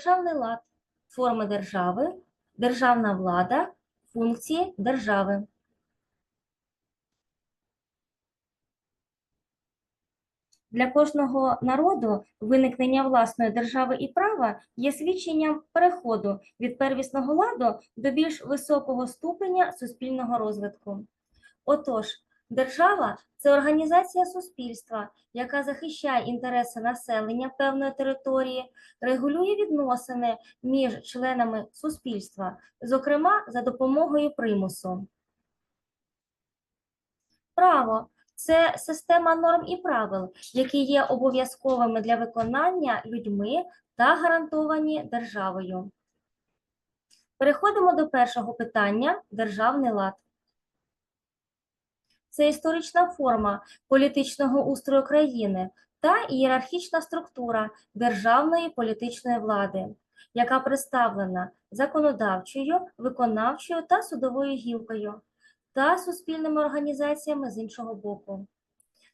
державний лад, форми держави, державна влада, функції держави. Для кожного народу виникнення власної держави і права є свідченням переходу від первісного ладу до більш високого ступеня суспільного розвитку. Отож, держава це організація суспільства, яка захищає інтереси населення певної території, регулює відносини між членами суспільства, зокрема за допомогою примусу. Право це система норм і правил, які є обов'язковими для виконання людьми та гарантовані державою. Переходимо до першого питання державний лад. Це історична форма політичного устрою країни та ієрархічна структура державної політичної влади, яка представлена законодавчою, виконавчою та судовою гілкою та суспільними організаціями з іншого боку.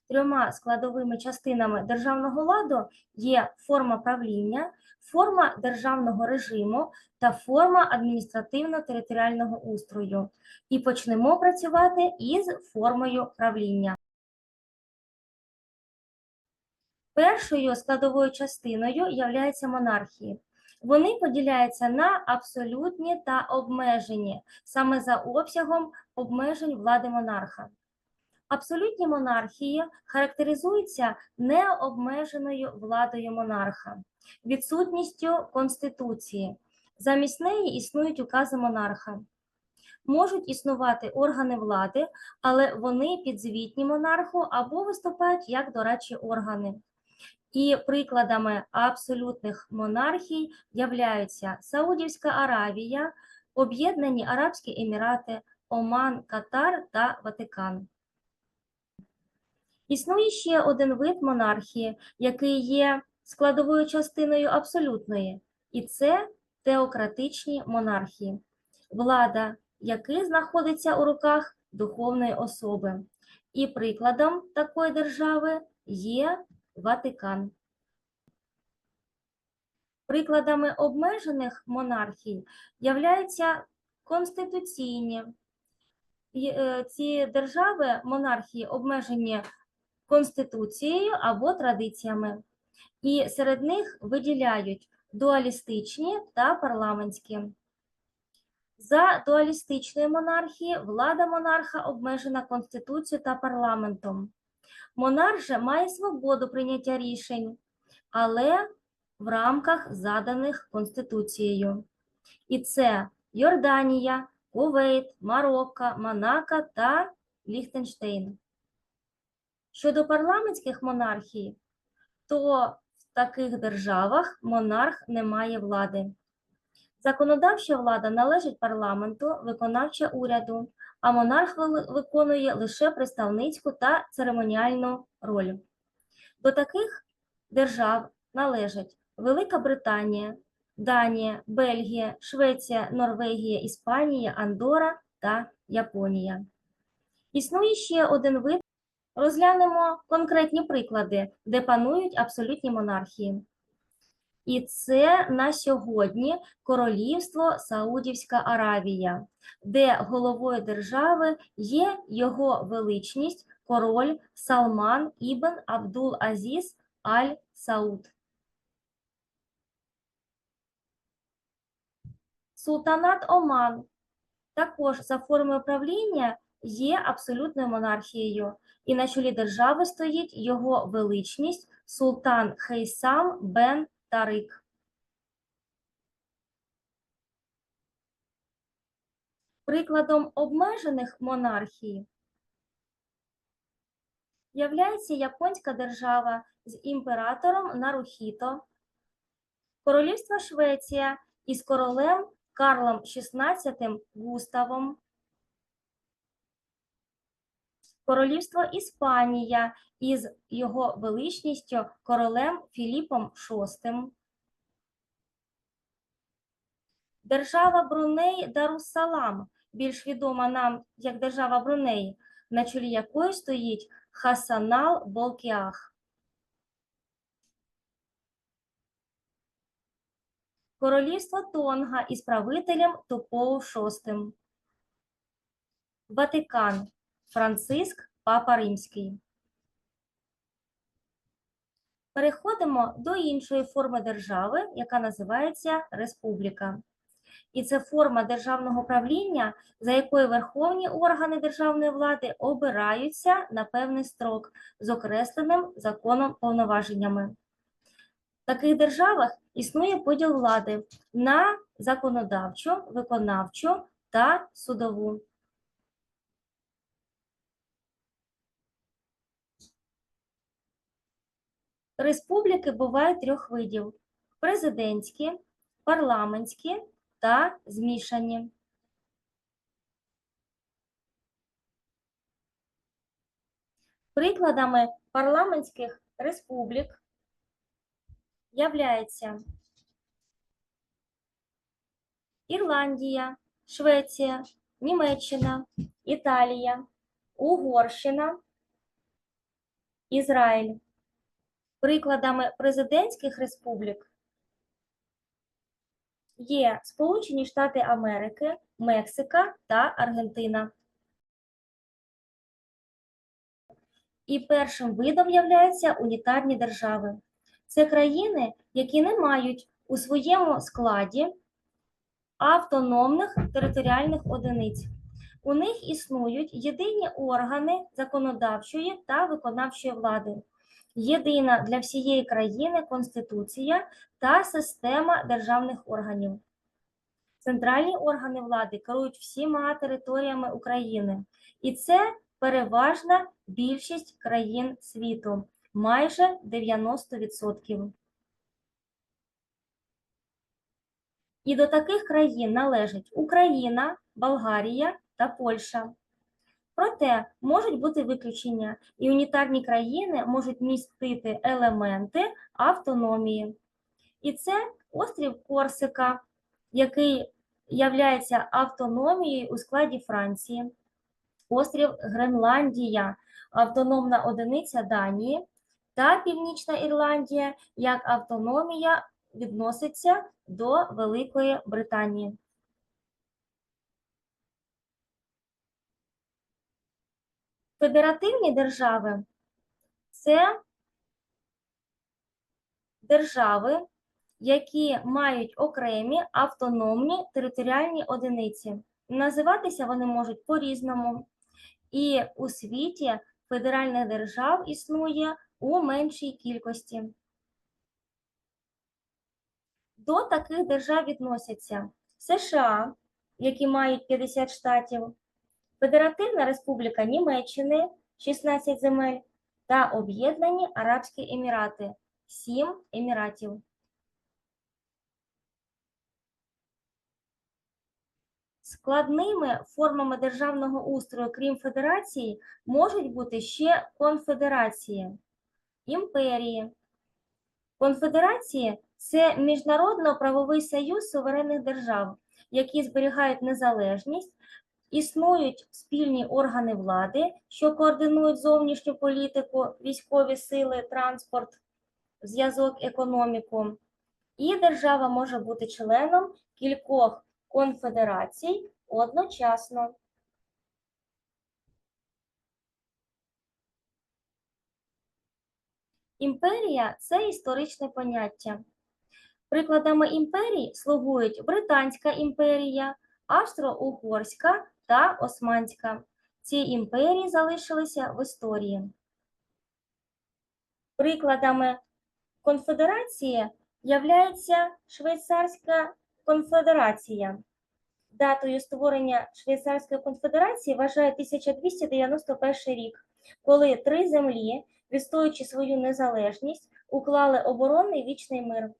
Трьома складовими частинами державного ладу є форма правління, форма державного режиму та форма адміністративно-територіального устрою. І почнемо працювати із формою правління. Першою складовою частиною являється монархії. Вони поділяються на абсолютні та обмежені, саме за обсягом обмежень влади монарха. Абсолютні монархії характеризуються необмеженою владою монарха, відсутністю конституції. Замість неї існують укази монарха. Можуть існувати органи влади, але вони підзвітні монарху або виступають як дорадчі органи. І прикладами абсолютних монархій являються Саудівська Аравія, Об'єднані Арабські Емірати, Оман, Катар та Ватикан. Існує ще один вид монархії, який є складовою частиною абсолютної, і це теократичні монархії, влада яких знаходиться у руках духовної особи. І прикладом такої держави є Ватикан. Прикладами обмежених монархій являються конституційні. Е, Ці держави, монархії обмежені конституцією або традиціями, і серед них виділяють дуалістичні та парламентські. За дуалістичної монархії влада монарха обмежена Конституцією та парламентом. Монарх же має свободу прийняття рішень, але в рамках заданих Конституцією. І це Йорданія, Кувейт, Марокко, Монако та Ліхтенштейн. Щодо парламентських монархій, то в таких державах монарх не має влади. Законодавча влада належить парламенту, виконавча уряду, а монарх виконує лише представницьку та церемоніальну роль. До таких держав належать Велика Британія, Данія, Бельгія, Швеція, Норвегія, Іспанія, Андора та Японія. Існує ще один вид. Розглянемо конкретні приклади, де панують абсолютні монархії. І це на сьогодні королівство Саудівська Аравія, де головою держави є його величність король Салман Ібн Абдул Азіз Аль Сауд. Султанат Оман також за формою правління є абсолютною монархією, і на чолі держави стоїть його величність султан Хейсам бен Тарик. Прикладом обмежених монархій являється японська держава з імператором Нарухіто, Королівство Швеція із королем Карлом XVI Густавом, Королівство Іспанія із його величністю королем Філіпом VI, Держава Бруней Даруссалам, більш відома нам як держава Бруней, на чолі якої стоїть Хасанал Болкіах. Королівство Тонга із правителем Тупоу VI. Ватикан. Франциск Папа Римський. Переходимо до іншої форми держави, яка називається республіка. І це форма державного правління, за якою верховні органи державної влади обираються на певний строк з окресленим законом повноваженнями. В таких державах існує поділ влади на законодавчу, виконавчу та судову. Республіки бувають трьох видів: президентські, парламентські та змішані. Прикладами парламентських республік являється Ірландія, Швеція, Німеччина, Італія, Угорщина, Ізраїль. Прикладами президентських республік є Сполучені Штати Америки, Мексика та Аргентина. І першим видом являються унітарні держави. Це країни, які не мають у своєму складі автономних територіальних одиниць. У них існують єдині органи законодавчої та виконавчої влади, єдина для всієї країни Конституція та система державних органів. Центральні органи влади керують всіма територіями України, і це переважна більшість країн світу майже 90%. І до таких країн належать Україна, Болгарія та Польща. Проте можуть бути виключення, і унітарні країни можуть містити елементи автономії. І це острів Корсика, який являється автономією у складі Франції, острів Гренландія, автономна одиниця Данії та Північна Ірландія як автономія відноситься до Великої Британії. Федеративні держави це держави, які мають окремі автономні територіальні одиниці. Називатися вони можуть по-різному. І у світі федеральних держав існує у меншій кількості. До таких держав відносяться США, які мають 50 штатів, Федеративна Республіка Німеччини 16 земель та Об'єднані Арабські Емірати 7 еміратів. Складними формами державного устрою, крім федерації, можуть бути ще конфедерації, імперії. Конфедерації це міжнародно-правовий союз суверенних держав, які зберігають незалежність, існують спільні органи влади, що координують зовнішню політику, військові сили, транспорт, зв'язок, економіку. І держава може бути членом кількох конфедерацій одночасно. Імперія це історичне поняття. Прикладами імперій слугують Британська імперія, Австро-Угорська та Османська. Ці імперії залишилися в історії. Прикладами конфедерації являється Швейцарська конфедерація. Датою створення Швейцарської конфедерації вважає 1291 рік, коли три землі, відстоюючи свою незалежність, уклали оборонний вічний мир.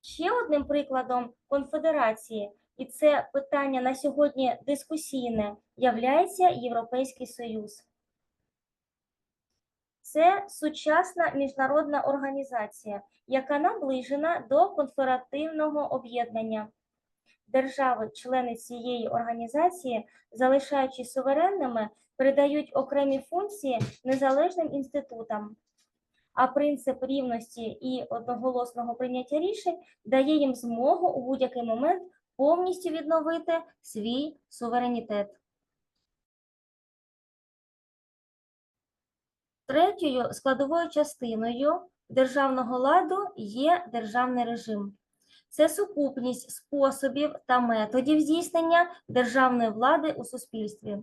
Ще одним прикладом конфедерації, і це питання на сьогодні дискусійне, являється Європейський Союз. Це сучасна міжнародна організація, яка наближена до конфедеративного об'єднання. Держави, члени цієї організації, залишаючись суверенними, передають окремі функції незалежним інститутам. а принцип рівності і одноголосного прийняття рішень дає їм змогу у будь-який момент повністю відновити свій суверенітет. Третьою складовою частиною державного ладу є державний режим. Це сукупність способів та методів здійснення державної влади у суспільстві.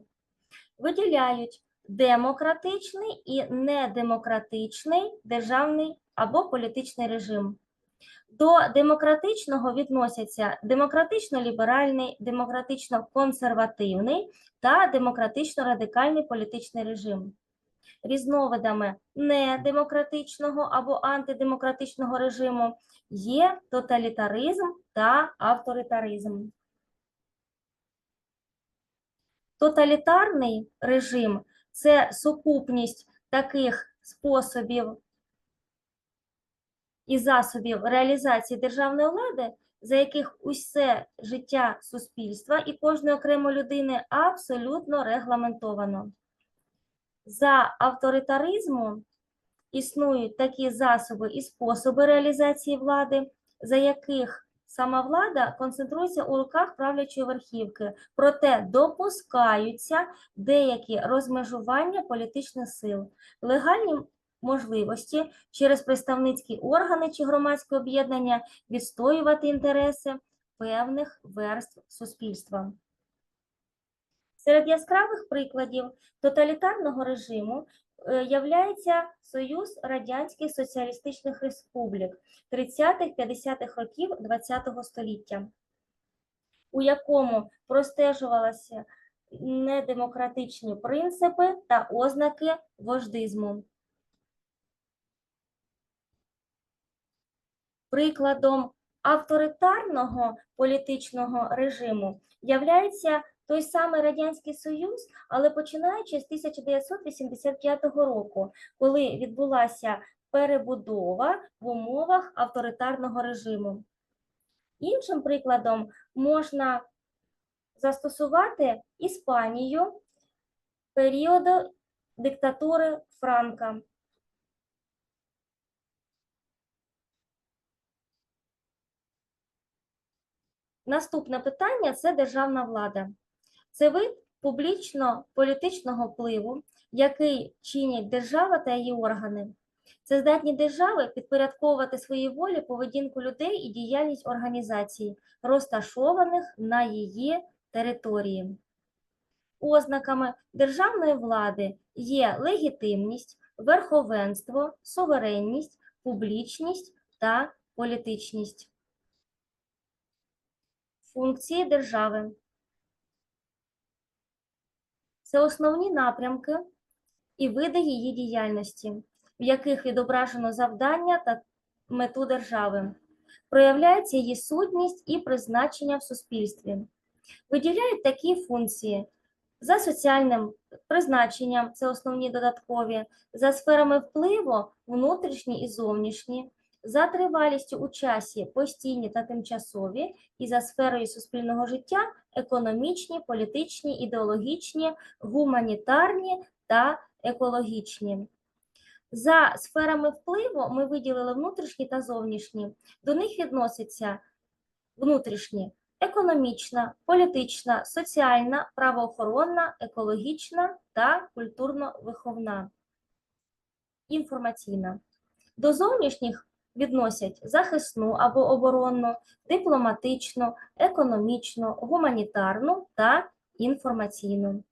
Виділяють демократичний і недемократичний державний або політичний режим. До демократичного відносяться демократично-ліберальний, демократично-консервативний та демократично-радикальний політичний режим. Різновидами недемократичного або антидемократичного режиму є тоталітаризм та авторитаризм. Тоталітарний режим це сукупність таких способів і засобів реалізації державної влади, за яких усе життя суспільства і кожної окремої людини абсолютно регламентовано. За авторитаризму існують такі засоби і способи реалізації влади, за яких сама влада концентрується у руках правлячої верхівки, проте допускаються деякі розмежування політичних сил, легальні можливості через представницькі органи чи громадське об'єднання відстоювати інтереси певних верств суспільства. Серед яскравих прикладів тоталітарного режиму е, являється Союз Радянських Соціалістичних Республік 30-50-х років ХХ століття, у якому простежувалися недемократичні принципи та ознаки вождизму. Прикладом авторитарного політичного режиму являється той самий Радянський Союз, але починаючи з 1985 року, коли відбулася перебудова в умовах авторитарного режиму. Іншим прикладом можна застосувати Іспанію періоду диктатури Франка. Наступне питання це державна влада. Це вид публічно-політичного впливу, який чинять держава та її органи. Це здатні держави підпорядковувати свої волі поведінку людей і діяльність організацій, розташованих на її території. Ознаками державної влади є легітимність, верховенство, суверенність, публічність та політичність. Функції держави це основні напрямки і види її діяльності, в яких відображено завдання та мету держави, проявляється її сутність і призначення в суспільстві. Виділяють такі функції за соціальним призначенням, це основні додаткові, за сферами впливу, внутрішні і зовнішні, за тривалістю у часі постійні та тимчасові, і за сферою суспільного життя економічні, політичні, ідеологічні, гуманітарні та екологічні. За сферами впливу ми виділили внутрішні та зовнішні. До них відносяться внутрішні економічна, політична, соціальна, правоохоронна, екологічна та культурно-виховна. Інформаційна. До зовнішніх відносять захисну або оборонну, дипломатичну, економічну, гуманітарну та інформаційну.